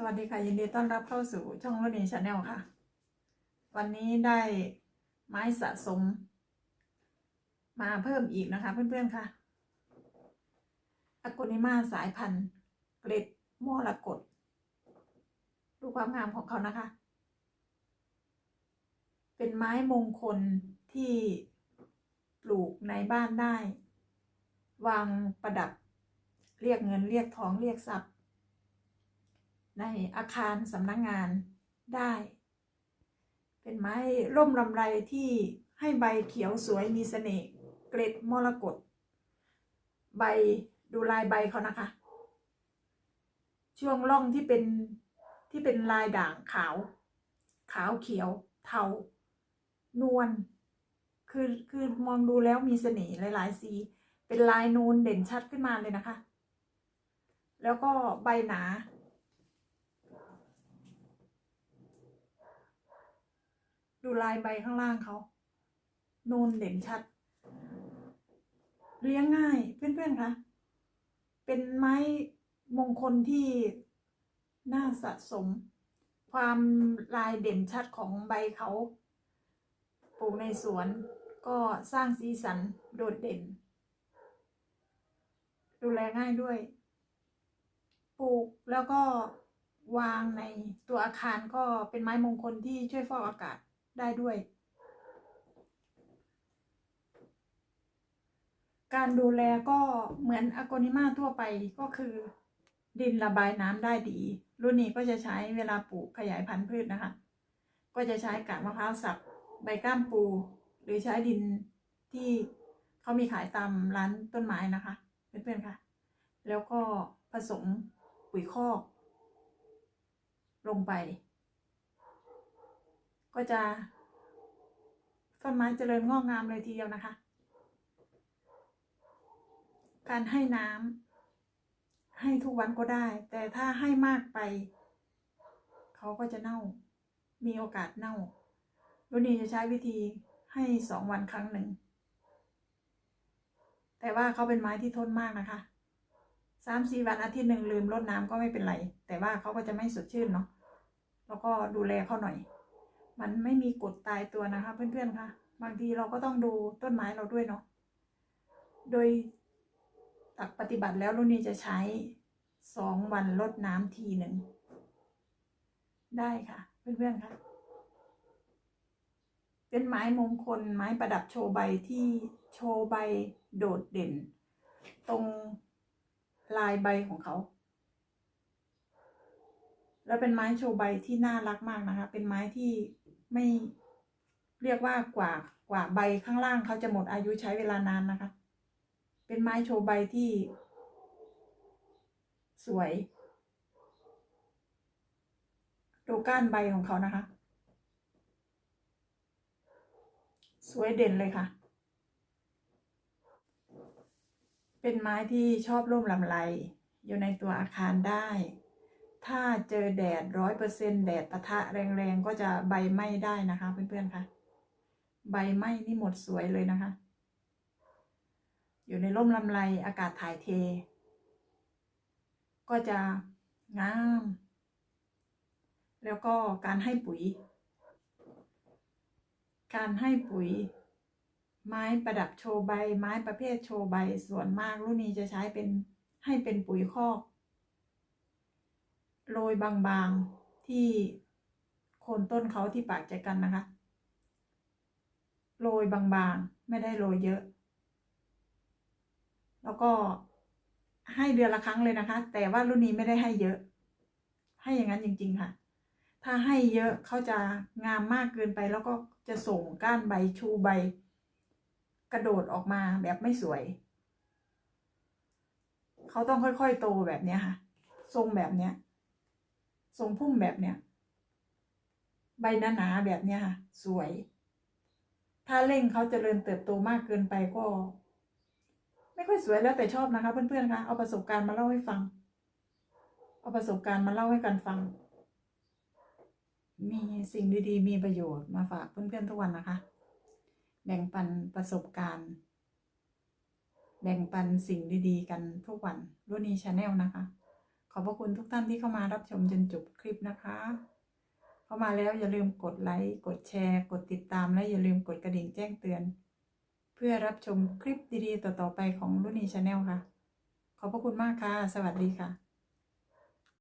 สวัสดีค่ะ ยินดีต้อนรับเข้าสู่ช่องรถเนชาแนลค่ะ วันนี้ได้ไม้สะสม มาเพิ่มอีกนะคะ เพื่อนๆค่ะอากนิมาสายพันธุ์ เกล็ดมรกตดูความงามของเขานะคะ เป็นไม้มงคลที่ปลูกในบ้านได้ วางประดับ เรียกเงินเรียกทองเรียกทรัพย์ ในอาคารสำนักงงานได้ เป็นไม้ร่มรำไรที่ให้ใบเขียวสวยมีเสน่ห์เกล็ดมรกตใบดูลายใบเขานะคะ ช่วงร่องที่เป็นที่เป็นลายด่างขาว ขาวเขียว เทานวลคือคือมองดูแล้วมีเสน่ห์หลาย ๆ สี เป็นลายนูนเด่นชัดขึ้นมาเลยนะคะ แล้วก็ใบหนา ดูลายใบข้างล่างเขานูนเด่นชัด เลี้ยงง่ายเพื่อนๆคะเป็นไม้มงคลที่น่าสะสม ความลายเด่นชัดของใบเขาปลูกในสวนก็สร้างสีสันโดดเด่น ดูแลง่ายด้วย ปลูกแล้วก็วางในตัวอาคารก็เป็นไม้มงคลที่ช่วยฟอกอากาศ ได้ด้วย การดูแลก็เหมือนอ g โกนิมาทั่วไปก็คือ ดินระบายน้ำได้ดี รุ่นนี้ก็จะใช้เวลาปลูกขยายพันธุ์พืชนะคะ ก็จะใช้กากมะพร้าวสับใบก้ามปู หรือใช้ดินที่เขามีขายตามร้านต้นไม้นะคะเพื่อนๆค่ะ แล้วก็ผสมปุ๋ยคอก ลงไป ก็จะต้นไม้เจริญงอกงามเลยทีเดียวนะคะ การให้น้ำให้ทุกวันก็ได้ แต่ถ้าให้มากไป เขาก็จะเน่า มีโอกาสเน่ารุ่นนี้จะใช้วิธีให้สองวันครั้งหนึ่ง แต่ว่าเขาเป็นไม้ที่ทนมากนะคะสามสี่วันอาทิตย์หนึ่งลืมรดน้ำก็ไม่เป็นไร แต่ว่าเขาก็จะไม่สดชื่นเนาะแล้วก็ดูแลเขาหน่อย มันไม่มีกฎตายตัวนะคะ เพื่อนๆคะบางทีเราก็ต้องดูต้นไม้เราด้วยเนาะโดยตักปฏิบัติแล้วรุ่นนี้จะใช้สองวันลดน้ำทีหนึ่ง ได้ค่ะ เพื่อนๆค่ะเป็นไม้มงคลไม้ประดับโชว์ใบที่โชว์ใบโดดเด่น ตรงลายใบของเขา แล้วเป็นไม้โชว์ใบที่น่ารักมากนะคะ เป็นไม้ที่ ไม่เรียกว่ากว่ากว่าใบข้างล่างเขาจะหมดอายุใช้เวลานานนะคะ เป็นไม้โชว์ใบที่ สวย ดูก้านใบของเขานะคะ สวยเด่นเลยค่ะ เป็นไม้ที่ชอบร่มลำไร อยู่ในตัวอาคารได้ ถ้าเจอแดดร้อยเปอร์เซ็นแดดปะทะแรงๆ ก็จะใบไหม้ได้นะคะเพื่อนๆค่ะใบไหม้นี่หมดสวยเลยนะคะ อยู่ในร่มลำไรอากาศถ่ายเท ก็จะงาม แล้วก็การให้ปุ๋ย การให้ปุ๋ย ไม้ประดับโชว์ใบ ไม้ประเภทโชว์ใบ ส่วนมากรุ่นนี้จะใช้เป็นให้เป็นปุ๋ยคอก โรยบางๆที่โคนต้นเขาที่ปากใจกันนะคะ โรยบางๆ ไม่ได้โรยเยอะ แล้วก็ให้เดือนละครั้งเลยนะคะ แต่ว่ารุ่นนี้ไม่ได้ให้เยอะ ให้อย่างนั้นจริง ๆค่ะ ถ้าให้เยอะเขาจะงามมากเกินไป แล้วก็จะส่งก้านใบชูใบ กระโดดออกมาแบบไม่สวย เขาต้องค่อยๆโตแบบนี้ค่ะ ทรงแบบเนี้ย ทรงพุ่มแบบเนี้ยใบหนาๆแบบเนี้ยค่ะ สวย ถ้าเร่งเขาจเจริญเติบโตมากเกินไปก็ ไม่ค่อยสวยแล้วแต่ชอบนะคะ เพื่อนๆคะเอาประสบการณ์มาเล่าให้ฟัง เอาประสบการณ์มาเล่าให้กันฟัง มีสิ่งดีๆ มีประโยชน์มาฝากเพื่อนๆทุกวันนะคะ แบ่งปันประสบการณ์ แบ่งปันสิ่งดีๆ กันทุกวันรุ่นนี้ชาแนลนะคะ ขอบพระคุณทุกท่านที่เข้ามารับชมจนจบคลิปนะคะ เข้ามาแล้วอย่าลืมกดไลค์ กดแชร์ กดติดตาม และอย่าลืมกดกระดิ่งแจ้งเตือน เพื่อรับชมคลิปดีๆ ต่อๆไปของรุ่นนี้ชาแนลค่ะ ขอบพระคุณมากค่ะ สวัสดีค่ะ